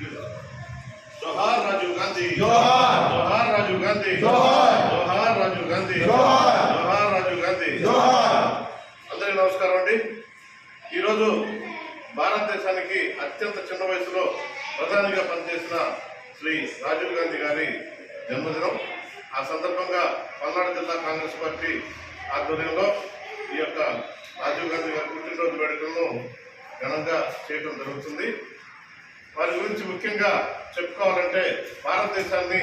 జోహార్ జోహార్. రాజీవ్ గాంధీ. జోహార్. జోహార్ రాజీవ్ గాంధీ. జోహార్. జోహార్ రాజీవ్ గాంధీ. జోహార్. అందరికీ నమస్కారం అండి. ఈరోజు భారతదేశానికి అత్యంత చిన్న వయసులో ప్రధానిగా పనిచేసిన శ్రీ రాజీవ్ గాంధీ గారి జన్మదినం. ఆ సందర్భంగా పల్నాడు జిల్లా కాంగ్రెస్ పార్టీ ఆధ్వర్యంలో ఈ యొక్క రాజీవ్ గాంధీ గారి పుట్టినరోజు వేడుకలను ఘనంగా చేయడం జరుగుతుంది. వారి గురించి ముఖ్యంగా చెప్పుకోవాలంటే భారతదేశాన్ని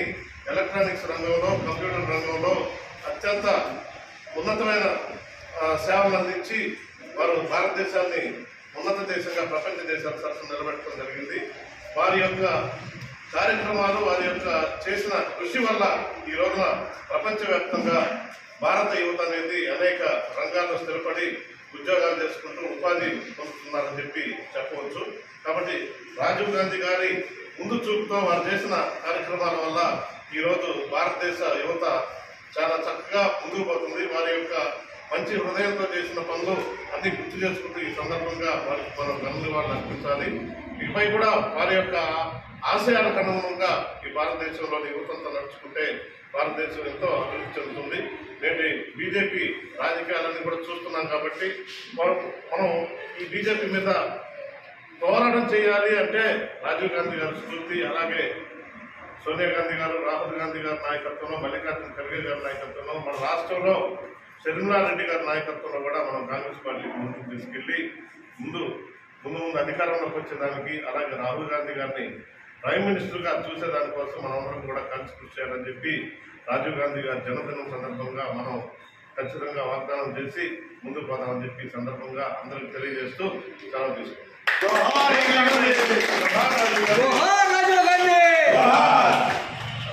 ఎలక్ట్రానిక్స్ రంగంలో కంప్యూటర్ రంగంలో అత్యంత ఉన్నతమైన సేవలు అందించి వారు భారతదేశాన్ని ఉన్నత దేశంగా ప్రపంచ దేశాల సరసన నిలబెట్టడం జరిగింది. వారి యొక్క కార్యక్రమాలు వారి యొక్క చేసిన కృషి వల్ల ఈ రోజున ప్రపంచవ్యాప్తంగా భారత యువత అనేది అనేక రంగాల్లో స్థిరపడి ఉద్యోగాలు చేసుకుంటూ ఉపాధి పొందుతున్నారని చెప్పి చెప్పవచ్చు. కాబట్టి రాజీవ్ గాంధీ గారి ముందు చూపుతో వారు చేసిన కార్యక్రమాల వల్ల ఈరోజు భారతదేశ యువత చాలా చక్కగా ముందుకు పోతుంది. వారి యొక్క మంచి హృదయంతో చేసిన పనులు అన్ని గుర్తు చేసుకుంటూ ఈ సందర్భంగా వారికి మనం గనులు వాళ్ళు అర్పించాలి. ఇకపై కూడా వారి యొక్క ఆశయాలకు అనుగుణంగా ఈ భారతదేశంలోని యువతంతో నడుచుకుంటే భారతదేశం ఎంతో అభివృద్ధి చెందుతుంది. బీజేపీ రాజకీయాలన్నీ కూడా చూస్తున్నాం కాబట్టి మనం మనం ఈ బీజేపీ మీద పోరాటం చేయాలి అంటే రాజీవ్ గాంధీ గారి స్ఫూర్తి అలాగే సోనియా గాంధీ గారు రాహుల్ గాంధీ గారి నాయకత్వంలో మల్లికార్జున ఖర్గే గారి నాయకత్వంలో మన రాష్ట్రంలో రెడ్డి గారి నాయకత్వంలో కూడా మనం కాంగ్రెస్ పార్టీ ముందుకు తీసుకెళ్ళి ముందు ముందు ముందు అధికారంలోకి వచ్చేదానికి అలాగే రాహుల్ గాంధీ గారిని ప్రైమ్ మినిస్టర్గా చూసేదానికోసం మనందరం కూడా కలిసి కృషి చేయాలని చెప్పి రాజీవ్ గాంధీ గారి జన్మదినం సందర్భంగా మనం ఖచ్చితంగా వాగ్దానం చేసి ముందుకు పోదామని చెప్పి సందర్భంగా అందరికి తెలియజేస్తూ సెలవు తీసుకుంటాం